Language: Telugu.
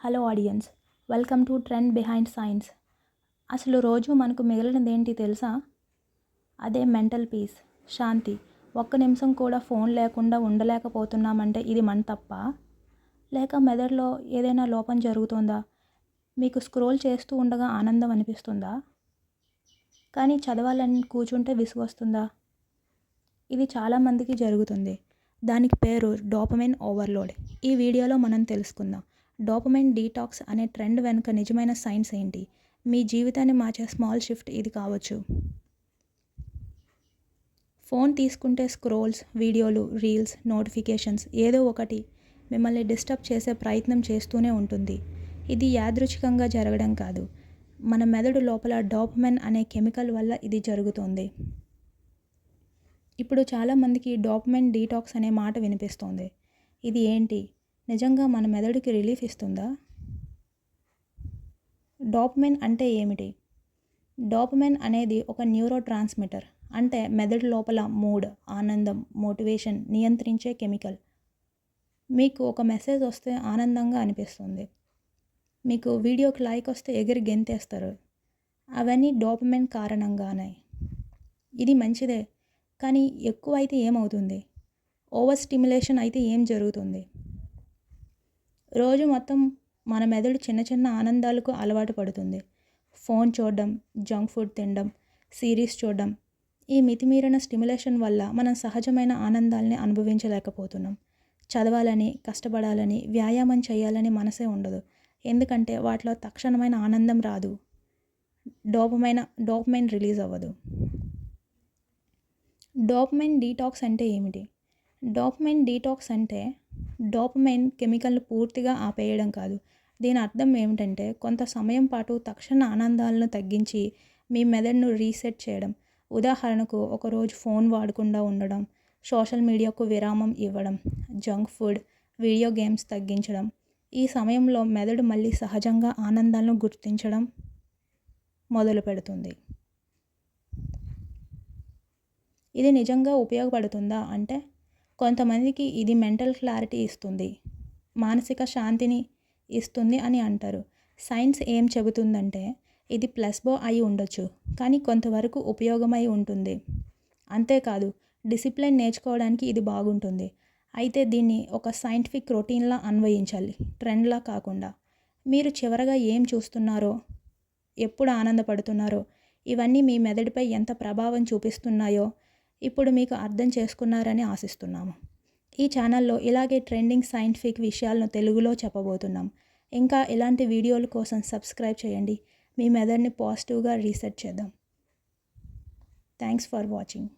Hello audience welcome to trend behind science. అసలు రోజు మనకు మిగిలినది ఏంటి తెలుసా? అదే మెంటల్ పీస్ శాంతి. ఒక్క నిమిషం కూడా ఫోన్ లేకుండా ఉండలేకపోతున్నామంటే ఇది మన తప్ప? లేక మెదడులో ఏదైనా లోపం జరుగుతుందా? మీకు స్క్రోల్ చేస్తూ ఉండగా ఆనందం అనిపిస్తుందా? కానీ చదవాలని కూర్చుంటే విసుగొస్తుందా ఇది చాలామందికి జరుగుతుంది. దానికి పేరు డోపమైన్ ఓవర్లోడ్. ఈ వీడియోలో మనం తెలుసుకుందాం. డోపమైన్ డీటాక్స్ అనే ట్రెండ్ వెనుక నిజమైన సైన్స్ ఏంటి? మీ జీవితాన్ని మార్చే స్మాల్ షిఫ్ట్ ఇది కావచ్చు. ఫోన్ తీసుకుంటే స్క్రోల్స్ వీడియోలు రీల్స్ నోటిఫికేషన్స్ ఏదో ఒకటి మిమ్మల్ని డిస్టర్బ్ చేసే ప్రయత్నం చేస్తూనే ఉంటుంది. ఇది యాదృచ్ఛికంగా జరగడం కాదు. మన మెదడు లోపల డోపమైన్ అనే కెమికల్ వల్ల ఇది జరుగుతుంది. ఇప్పుడు చాలామందికి డోపమైన్ డీటాక్స్ అనే మాట వినిపిస్తోంది. ఇది ఏంటి? నిజంగా మన మెదడుకి రిలీఫ్ ఇస్తుందా? డాప్మెన్ అంటే ఏమిటి? డాప్మెన్ అనేది ఒక న్యూరో ట్రాన్స్మిటర్ అంటే మెదడు లోపల మూడ్ ఆనందం మోటివేషన్ నియంత్రించే కెమికల్. మీకు ఒక మెసేజ్ వస్తే ఆనందంగా అనిపిస్తుంది. మీకు వీడియోకి లైక్ వస్తే ఎగిరి గెంతేస్తారు. అవన్నీ డాప్మెన్ కారణంగానే. ఇది మంచిదే కానీ ఎక్కువ అయితే ఏమవుతుంది? ఓవర్ స్టిమ్యులేషన్ అయితే ఏం జరుగుతుంది? రోజు మొత్తం మన మెదడు చిన్న చిన్న ఆనందాలకు అలవాటు పడుతుంది. ఫోన్ చూడడం జంక్ ఫుడ్ తినడం సిరీస్ చూడడం ఈ మితిమీరిన స్టిమ్యులేషన్ వల్ల మనం సహజమైన ఆనందాల్ని అనుభవించలేకపోతున్నాం. చదవాలని కష్టపడాలని వ్యాయామం చేయాలని మనసే ఉండదు. ఎందుకంటే వాటిలో తక్షణమైన ఆనందం రాదు. డోపమైన డోపమైన్ రిలీజ్ అవ్వదు. డోపమైన్ డీటాక్స్ అంటే ఏమిటి? డోపమైన్ డీటాక్స్ అంటే డోపమైన్ కెమికల్ను పూర్తిగా ఆపేయడం కాదు. దీని అర్థం ఏమిటంటే కొంత సమయం పాటు తక్షణ ఆనందాలను తగ్గించి మీ మెదడును రీసెట్ చేయడం. ఉదాహరణకు ఒకరోజు ఫోన్ వాడకుండా ఉండడం సోషల్ మీడియాకు విరామం ఇవ్వడం జంక్ ఫుడ్ వీడియో గేమ్స్ తగ్గించడం. ఈ సమయంలో మెదడు మళ్ళీ సహజంగా ఆనందాలను గుర్తించడం మొదలు పెడుతుంది. ఇది నిజంగా ఉపయోగపడుతుందా? అంటే కొంతమందికి ఇది మెంటల్ క్లారిటీ ఇస్తుంది. మానసిక శాంతిని ఇస్తుంది అని అంటారు. సైన్స్ ఏం చెబుతుందంటే ఇది ప్లస్బో అయి ఉండొచ్చు కానీ కొంతవరకు ఉపయోగమై ఉంటుంది. అంతేకాదు డిసిప్లిన్ నేర్చుకోవడానికి ఇది బాగుంటుంది. అయితే దీన్ని ఒక సైంటిఫిక్ రొటీన్లా అన్వయించాలి ట్రెండ్లా కాకుండా. మీరు చివరగా ఏం చూస్తున్నారో ఎప్పుడు ఆనందపడుతున్నారో ఇవన్నీ మీ మెదడుపై ఎంత ప్రభావం చూపిస్తున్నాయో ఇప్పుడు మీకు అర్థం చేసుకున్నారని ఆశిస్తున్నాము. ఈ ఛానల్లో ఇలాగే ట్రెండింగ్ సైంటిఫిక్ విషయాలను తెలుగులో చెప్పబోతున్నాం. ఇంకా ఇలాంటి వీడియోల కోసం సబ్స్క్రైబ్ చేయండి. మీ మెదడుని పాజిటివ్గా రీసెర్చ్ చేద్దాం. Thanks for watching.